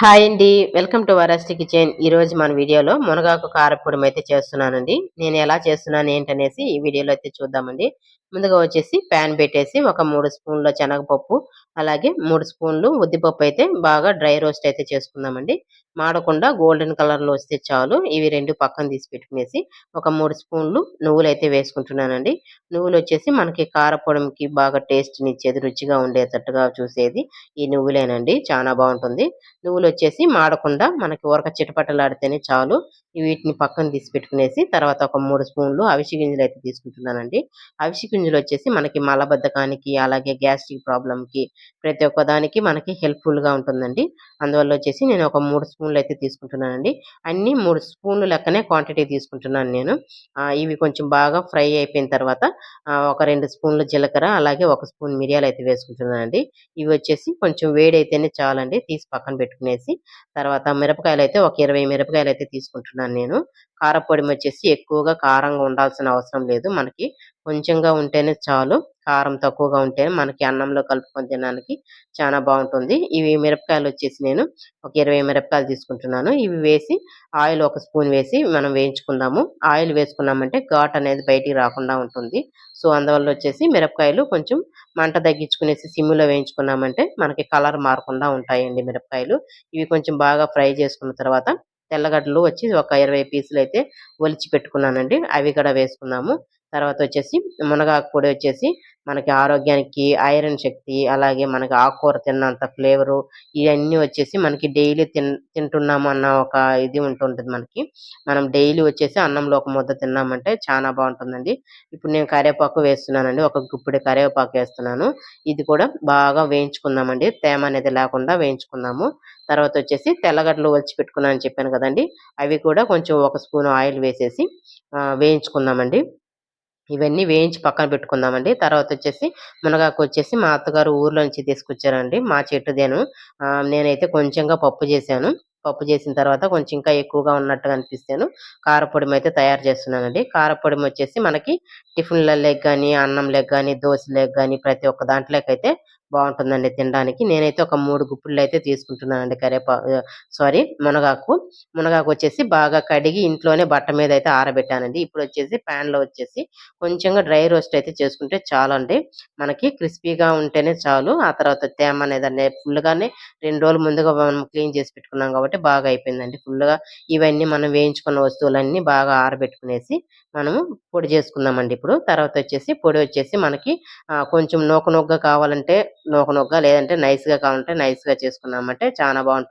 Hi అండి. Welcome to వరస్టి kitchen. ఈ రోజు మన వీడియోలో మునగాకు కారపొడి అయితే చేస్తున్నానండి. నేను ఎలా చేస్తున్నాను ఏంటనేసి ఈ వీడియోలో అయితే చూద్దామండి. ముందుగా వచ్చేసి ప్యాన్ పెట్టేసి ఒక మూడు స్పూన్ల శనగపప్పు అలాగే మూడు స్పూన్లు ఉద్దిపప్పు అయితే బాగా డ్రై రోస్ట్ అయితే చేసుకుందామండి. మాడకుండా గోల్డెన్ కలర్లో వస్తే చాలు. ఇవి రెండు పక్కన తీసి పెట్టుకునేసి ఒక మూడు స్పూన్లు నువ్వులు అయితే వేసుకుంటున్నానండి. నువ్వులు వచ్చేసి మనకి కారపొడంకి బాగా టేస్ట్ నిచ్చేది రుచిగా ఉండేటట్టుగా చూసేది ఈ నువ్వులేనండి. చాలా బాగుంటుంది. నువ్వులు వచ్చేసి మాడకుండా మనకి ఉరక చిటపటలాడితేనే చాలు. వీటిని పక్కన తీసి పెట్టుకునేసి తర్వాత ఒక మూడు స్పూన్లు అవిసి గింజలు అయితే తీసుకుంటున్నానండి. అవిసి గింజలు వచ్చేసి మనకి మలబద్ధకానికి అలాగే గ్యాస్ట్రిక్ ప్రాబ్లం కి ప్రతి ఒక్క దానికి మనకి హెల్ప్ఫుల్గా ఉంటుందండి. అందువల్ల వచ్చేసి నేను ఒక మూడు స్పూన్లు అయితే తీసుకుంటున్నానండి. అన్ని మూడు స్పూన్లు లెక్కనే క్వాంటిటీ తీసుకుంటున్నాను నేను. ఇవి కొంచెం బాగా ఫ్రై అయిపోయిన తర్వాత ఒక రెండు స్పూన్లు జీలకర్ర అలాగే ఒక స్పూన్ మిరియాలు అయితే వేసుకుంటున్నానండి. ఇవి వచ్చేసి కొంచెం వేడి అయితేనే చాలండి తీసి పక్కన పెట్టుకునేసి. తర్వాత మిరపకాయలు అయితే ఒక ఇరవై మిరపకాయలు అయితే తీసుకుంటున్నాను నేను. కారపొడి వచ్చేసి ఎక్కువగా కారంగా ఉండాల్సిన అవసరం లేదు. మనకి కొంచెంగా ఉంటేనే చాలు. కారం తక్కువగా ఉంటేనే మనకి అన్నంలో కలుపుకొని తినడానికి చాలా బాగుంటుంది. ఇవి మిరపకాయలు వచ్చేసి నేను ఒక ఇరవై మిరపకాయలు తీసుకుంటున్నాను. ఇవి వేసి ఆయిల్ ఒక స్పూన్ వేసి మనం వేయించుకుందాము. ఆయిల్ వేసుకున్నామంటే ఘాట్ అనేది బయటికి రాకుండా ఉంటుంది. సో అందువల్ల వచ్చేసి మిరపకాయలు కొంచెం మంట తగ్గించుకునేసి సిమ్లో వేయించుకున్నామంటే మనకి కలర్ మారకుండా ఉంటాయండి మిరపకాయలు. ఇవి కొంచెం బాగా ఫ్రై చేసుకున్న తర్వాత తెల్లగడ్డలు వచ్చి ఒక ఇరవై పీసులు అయితే ఒలిచి పెట్టుకున్నానండి. అవి కూడా వేసుకున్నాము. తర్వాత వచ్చేసి మునగాకు పొడి వచ్చేసి మనకి ఆరోగ్యానికి ఐరన్ శక్తి అలాగే మనకి ఆకుకూర తిన్నంత ఫ్లేవరు ఇవన్నీ వచ్చేసి మనకి డైలీ తిన్ తింటున్నాము అన్న ఒక ఇది ఉంటుంటుంది మనకి. మనం డైలీ వచ్చేసి అన్నంలో ఒక ముద్ద తిన్నామంటే చాలా బాగుంటుందండి. ఇప్పుడు నేను కరివేపాకు వేస్తున్నానండి ఒక గుప్పిడి కరివేపాకు వేస్తున్నాను. ఇది కూడా బాగా వేయించుకుందామండి తేమ అనేది లేకుండా వేయించుకుందాము. తర్వాత వచ్చేసి తెల్లగడ్డలు వచ్చి పెట్టుకున్నాను చెప్పాను కదండి అవి కూడా కొంచెం ఒక స్పూన్ ఆయిల్ వేసేసి వేయించుకుందామండి. ఇవన్నీ వేయించి పక్కన పెట్టుకుందామండి. తర్వాత వచ్చేసి మునగాకు వచ్చేసి మా అత్తగారు ఊర్లో నుంచి తీసుకొచ్చారండి. మా చెట్టుదేను. నేనైతే కొంచెంగా పప్పు చేశాను. పప్పు చేసిన తర్వాత కొంచెం ఇంకా ఎక్కువగా ఉన్నట్టుగా అనిపిస్తాను. కారపొడి అయితే తయారు చేస్తున్నానండి. కారపొడి వచ్చేసి మనకి టిఫిన్లలోకి కానీ అన్నంలోకి కానీ దోశలోకి కానీ ప్రతి ఒక్క దాంట్లోకి అయితే బాగుంటుందండి తినడానికి. నేనైతే ఒక మూడు గుప్పులు అయితే తీసుకుంటున్నానండి కరేపా సారీ మునగాకు. మునగాకు వచ్చేసి బాగా కడిగి ఇంట్లోనే బట్ట మీద అయితే ఆరబెట్టానండి. ఇప్పుడు వచ్చేసి ప్యాన్లో వచ్చేసి కొంచెంగా డ్రై రోస్ట్ అయితే చేసుకుంటే చాలు అండి మనకి క్రిస్పీగా ఉంటేనే చాలు. ఆ తర్వాత తేమ అనేది ఫుల్గానే రెండు రోజులు ముందుగా మనం క్లీన్ చేసి పెట్టుకున్నాం కాబట్టి బాగా అయిపోయిందండి ఫుల్గా. ఇవన్నీ మనం వేయించుకున్న వస్తువులన్నీ బాగా ఆరబెట్టుకునేసి మనము పొడి చేసుకుందామండి ఇప్పుడు. తర్వాత వచ్చేసి పొడి వచ్చేసి మనకి కొంచెం నూక నూకగా కావాలంటే నూక నూకగా లేదంటే నైస్గా కావాలంటే నైస్గా చేసుకున్నామంటే చాలా బాగుంటుంది.